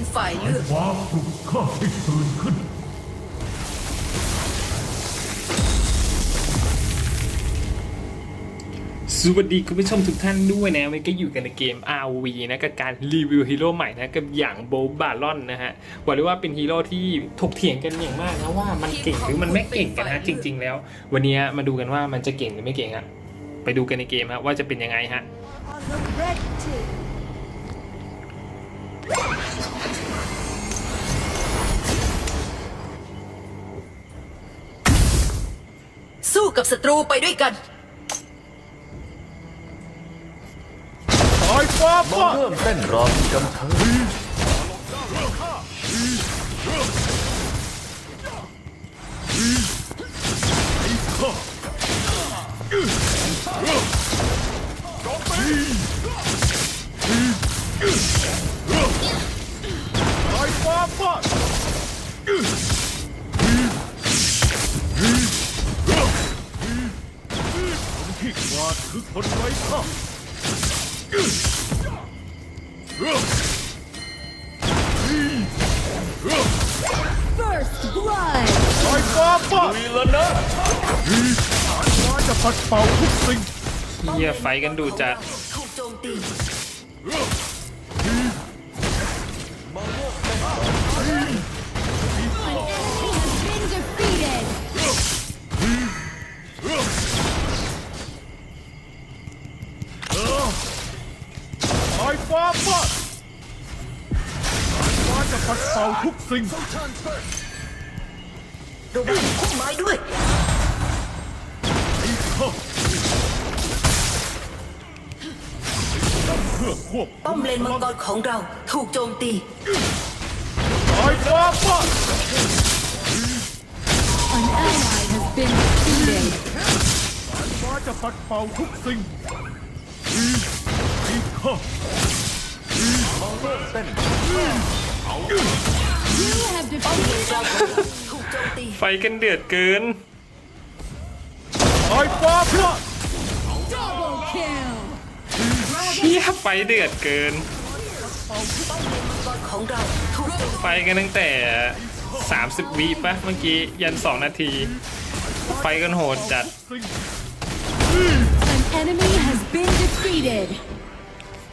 เป็นฝ่ายเลือกความปลุกข้าให้ตื่นขึ้นสวัสดีคุณผู้ชมทุกท่านด้วยนะวันนี้ก็อยู่กันในเกม RV นะกับการรีวิวฮีโร่ใหม่นะกับอย่างโบบาลอนนะฮะบอกเลยว่าเป็นฮีโร่ที่ถกเถียงกันอย่างมากนะว่ามันเก่งหรือมันไม่เก่งกันนะจริง ๆ แล้ว วันนี้มาดูกันว่ามันจะเก่งหรือไม่เก่งอะไปดูกันในเกมฮะว่าจะเป็นยังไงฮะ กับศัตรูไปด้วยกันตายฟ้ามาฟาดเริ่มเต้นรำกันเถอะตาดคือคนไร้ค่า First blood. ตายฟ้าฟาดวีแล้วนะฟ้าจะปัดเป่าทุกสิ่งเฮียไฟกันดูจัดถูกโจมตี Enemy ตายฟ้าฟาดฟ้าจะปัดเป่าทุกสิ่งระวังพุ่มไม้ด้วยเพื่อควบป้อมเลนมังกรของเราถูกโจมตีตายฟ้าฟาด An ally has been defeated. ฟ้าจะปัดเป่าทุกสิ่ง ไฟกันเดือดเกินตายฟ้าฟาด double kill. เฮียไฟเดือดเกินป้อมเลนมังกรของเราถูกโจมตีไฟกันตั้งแต่ 30วิปะเมื่อกี้ยัน 2 นาที ไฟกันโหดจัดสิ่ง An enemy has been defeated.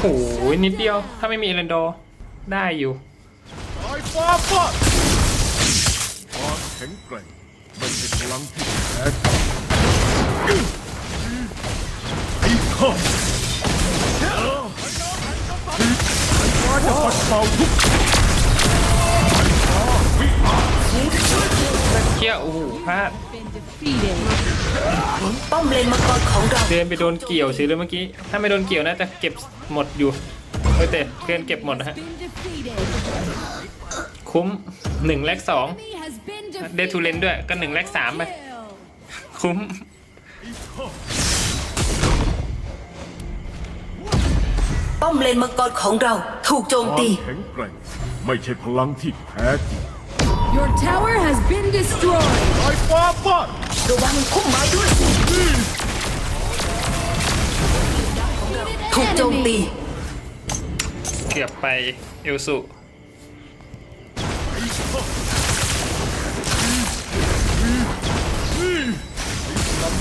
โอ้โหนิดเดียว ถ้าไม่มีเอเลนโดได้อยู่ตายฟ้าฟาความแข็งแกร่งไม่ใช่พลังที่แท้จริงอีกข้าฟ้าจะปัดเป่าทุกเที่ยโอ้โหพลาด ป้อมเลนมังกรของเราเดินไปโดนเกี่ยวสิเลยเมื่อกี้ ถ้าไม่โดนเกี่ยวน่าจะเก็บหมดอยู่เฮ้ยแต่เพื่อนเก็บหมดนะฮะ Been defeated. คุ้มหนึ่งแลกสอง Enemy has been เดทูเลน defeated. ด้วยก็หนึ่งแลกสามไป Kill. คุ้มป้อมเลนมังกรของเราถูกโจมความตีแข็งแกร่งไม่ใช่พลังที่แท้จริง Your tower has been destroyed. ตายฟ้าฟาด ระวังพุ่มไม้ด้วยถูกโจมตี เกือบไปเอลสุ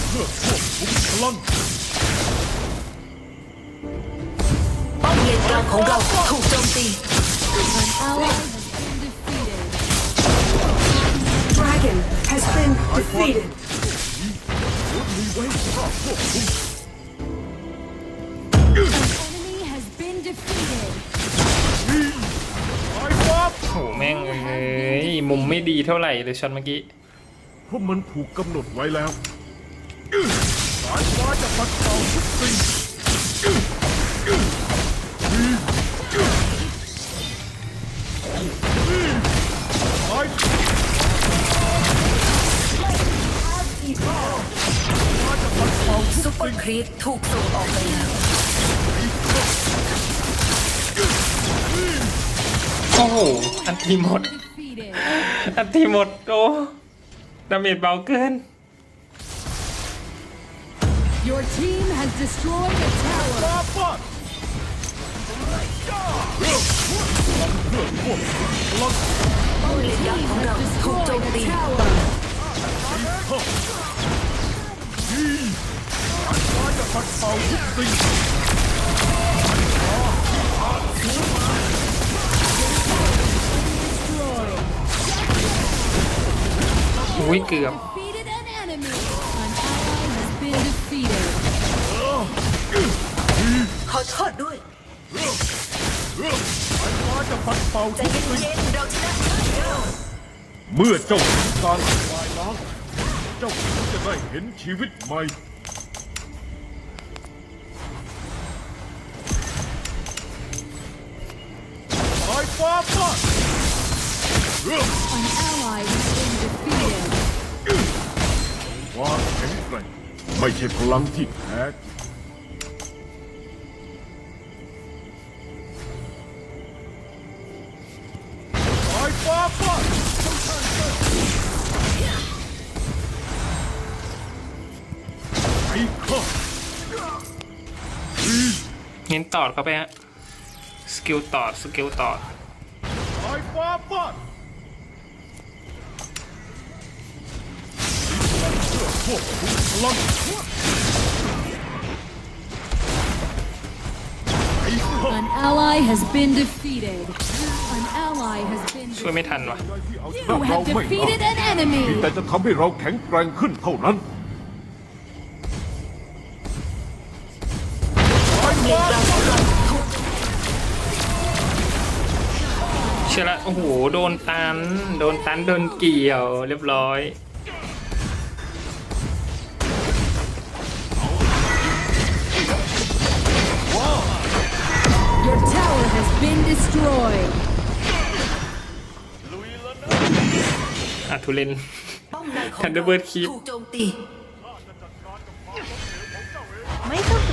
เพื่อควบคุมพลังป้อมเลนกลางของเราถูกโจมตี An ally has been defeated. Dragon has been defeated มี ไว้ข้าควบคุม An enemy has been defeated. ตายฟ้าโอ้โหแม่งเอ้ยมุมไม่ดีเท่าไหร่เลยช็อตเมื่อกี้เพราะมันถูกกำหนดไว้แล้วสายฟ้าจะปัดเป่าทุกสิ่ง ซุปเปอร์ครีตถูกส่งออกไปแล้ว โอ้โหอันทีหมด อันทีหมด โอ้ดาเมจเบาเกิน Your team has destroyed a tower. ป้อมเลนยักษ์ของเราถูกโจมตี Tower. ฟ้าจะปัดเป่าทุกสิ่งอุ้ยเกือบ Defeated an enemy. An ally has been defeated. ขอโทษด้วยฟ้าจะปัดเป่าใจทุกสิ่ง เย็นๆเราชนะแล้ว เมื่อเจ้าถึงการทำลายล้างเจ้าถึงจะได้เห็นชีวิตใหม่ สายฟ้าฟาด An ally has been defeated. ความแข็งแกร่งไม่ใช่พลังที่แท้สายฟ้าฟาดไอ้ข้าเน้นตอดเข้าไปฮะ สกิลตอด สกิลตอด สายฟ้าฟาดเพื่อพวกคุณพลังไอ้ข้า An ally has been defeated. An ally has been ช่วยไม่ทันวะที่เอาช You นะเรา have ไม่ได้ defeated an enemy. มีแต่จะทำให้เราแข็งแกร่งขึ้นเท่านั้นป้อ ชื่อละโอ้โหโดนตัน โดนตันโดนเกี่ยว เรียบร้อย Your tower has been destroyed. อะทุเรนป้อมในของ Thunderbird เรา Keep ถูกโจมตีไม่ต้อง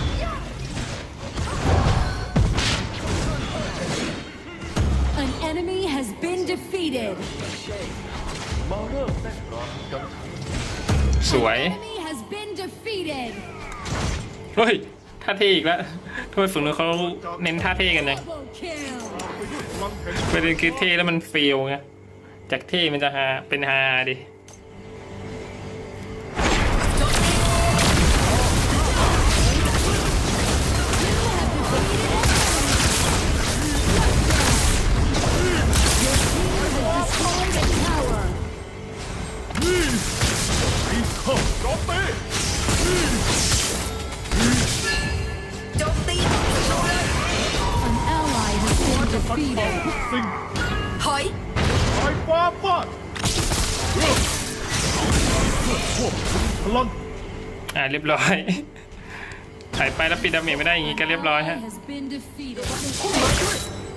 enemy has been defeated. มาเริ่มเต้นรำกำชันสวย Enemy has been defeated. เฮ้ยท่าเท่อีกแล้วทำไมฝั่งนู้นเขาเน้นท่าเท่กันเนี่ย Double kill. ประเด็นคือเท่แล้วมันเฟลไงจากเท่มันจะฮาเป็นฮาดิ been defeated. สิ่งถอยสายฟ้าฟาดเพื่อพวกคุณพลังอ่าเรียบร้อยถ่ายไปแล้วปิดดาเมจไม่ได้อย่างงี้ก็เรียบร้อย Ally ฮะ has been defeated.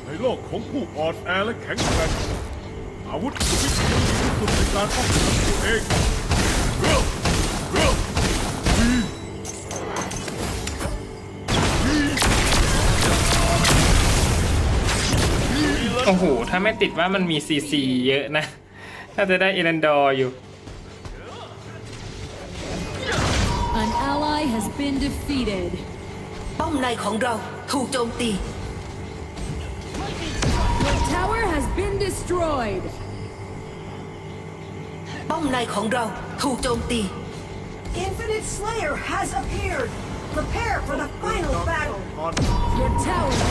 ในโลกของผู้อ่อนแอและแข็งแกร่งอาวุธคือวิธีที่ดีที่สุดในการป้องกันตัวเองเร็วเร็ว โอ้โห ถ้าไม่ติดว่ามันมีซีซีเยอะนะ ถ้าจะได้เอรันดอร์อยู่ An ally has been defeated. ป้อมในของเราถูกโจมตี Your tower has been destroyed. ป้อมในของเราถูกโจมตี Infinite Slayer has appeared. Prepare for the final battle. Your tower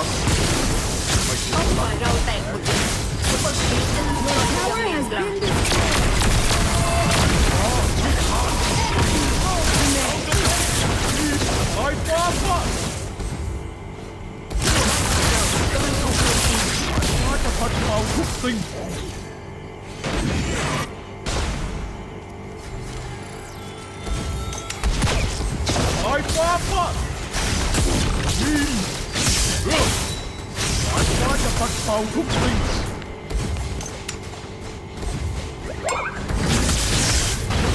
องเป้าหมายเราแตกหมดเลยทุกคนคิดจะทำอะไรหลังไฟฟ้าฟาดกำลังถูกโจมตีเพราะจะพัดเอาทุกสิ่ง ปัดเป่าทุกสิ่ง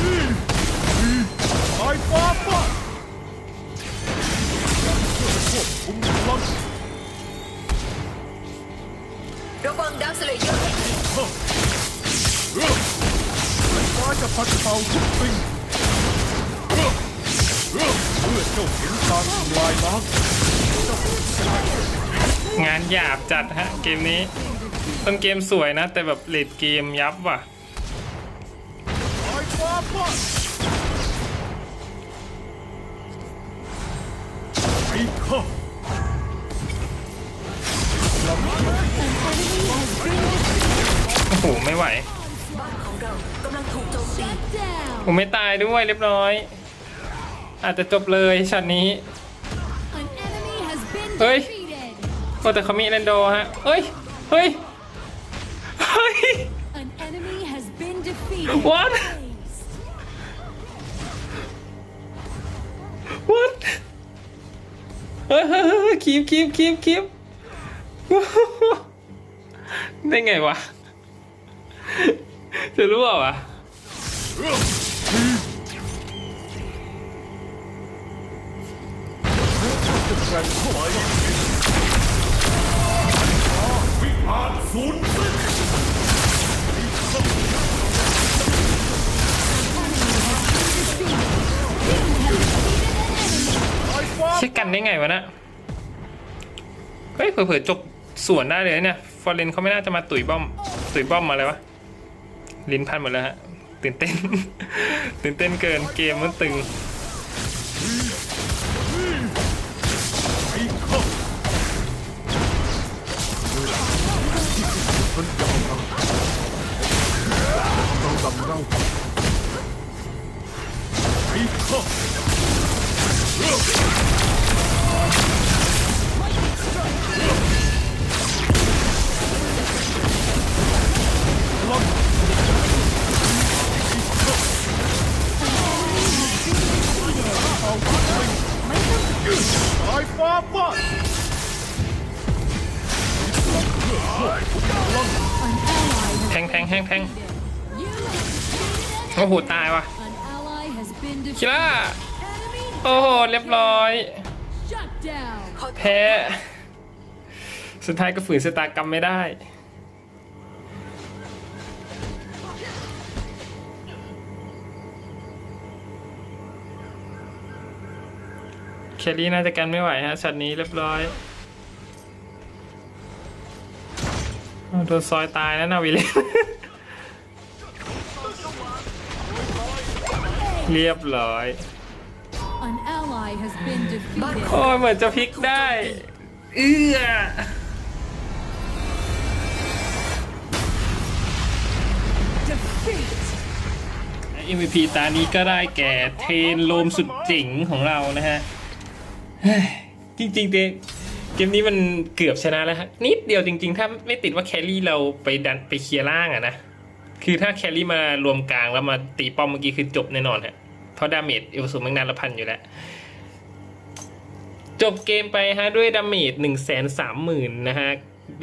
นี่นี่สายฟ้าฟาดควบคุมพลังระวังดักสเลเยอร์เอ้อสายฟ้าจะปัดเป่าทุกสิ่งเพื่อเจ้าเห็นการทำลายล้าง งานหยาบจัดฮะ เกมนี้ ต้นเกมสวยนะ แต่แบบเลดเกมยับว่ะ โอ้โห ไม่ไหวผมไม่ตายด้วยเรียบร้อย อาจจะจบเลยช็อตนี้ An enemy has been Ơi. defeated. โอแต่เขามีเรนโดฮะเฮ้ย เฮ้ย เฮ้ย An enemy has been defeated. What? What เฮ้ยเฮ้ยเฮ้ยคีบคีบคีบคีบได้ไงวะจะรู้เปล่าวะ แรงเท่าไหร่วิหารศูนย์สิ้นเช็คกันได้ไงวะนะเฮ้ยเผื่อๆจบสวนได้เลยเนี่ยฟอร์เรนเขาไม่น่าจะมาตุ๋ยบ้อมตุ๋ยบ้อมมาเลยวะลิ้นพันหมดแล้วฮะตื่นเต้น ตื่นเต้นเกินเกมมันตึง อ้โหตายว่ะ An ally has been คิ defeated. ล่า Enemy โอ้โหเรียบร้อย shut down. แพ้ สุดท้ายก็ฝืนสตากรรมไม่ได้แคลรี่น่าจะกันไม่ไหวฮะช็อตนี้เรียบร้อยอ้าวโดนซอยตายแล้วนาวิลเล เรียบร้อย An ally has been defeated. โอ้ยเหมือนจะพลิกได้ เอื้อ Defeat. MVP ตานี้ก็ได้แก่เทนโลมสุดเจ๋งของเรานะฮะเฮ้ยจริงๆเกมเกมนี้มันเกือบชนะแล้วฮะนิดเดียวจริงๆ ถ้าไม่ติดว่าแครี่เราไปดันไปเคลียร์ล่างอะนะ คือถ้าแครี่มารวมกลางแล้วมาตีป้อมเมื่อกี้คือจบแน่นอนฮะ เพราะดาเมจเอลสูงมังนานละพันอยู่แล้ว จบเกมไปฮะด้วยดาเมจหนึ่งแสนสามหมื่นนะฮะ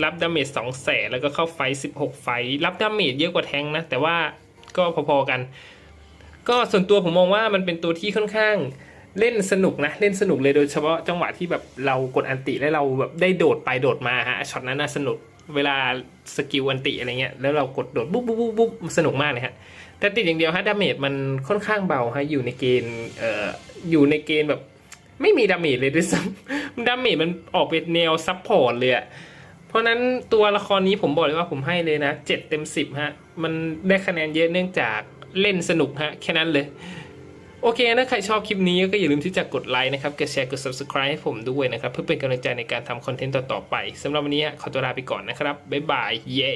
รับดาเมจสองแสนแล้วก็เข้าไฟสิบหกไฟ รับดาเมจเยอะกว่าแทงนะ แต่ว่าก็พอๆกัน ก็ส่วนตัวผมมองว่ามันเป็นตัวที่ค่อนข้างเล่นสนุกนะเล่นสนุกเลยโดยเฉพาะจังหวะที่แบบเรากดอันติแล้วเราแบบได้โดดไปโดดมาฮะช็อตนั้นน่าสนุก เวลาสกิลอันติอะไรเงี้ยแล้วเรากดโดดบุ๊บบุ๊บบุ๊บสนุกมากเลยฮะแต่ติดอย่างเดียวฮะดาเมจมันค่อนข้างเบาฮะอยู่ในเกณฑ์เอ่ออยู่ในเกณฑ์แบบไม่มีดาเมจเลยด้วยซ้ำดาเมจมันออกเป็นแนวซับพอร์ตเลยอะเพราะนั้นตัวละครนี้ผมบอกเลยว่าผมให้เลยนะเจ็ดเต็มสิบฮะ มันได้คะแนนเยอะเนื่องจากเล่นสนุกฮะ แค่นั้นเลย โอเคนะ ใครชอบคลิปนี้ก็อย่าลืมที่จะกดไลค์นะครับ กดแชร์ กด subscribe ให้ผมด้วยนะครับ เพื่อเป็นกำลังใจในการทำคอนเทนต์ต่อๆไปสำหรับวันนี้ขอตัวลาไปก่อนนะครับ บ๊ายบาย เย้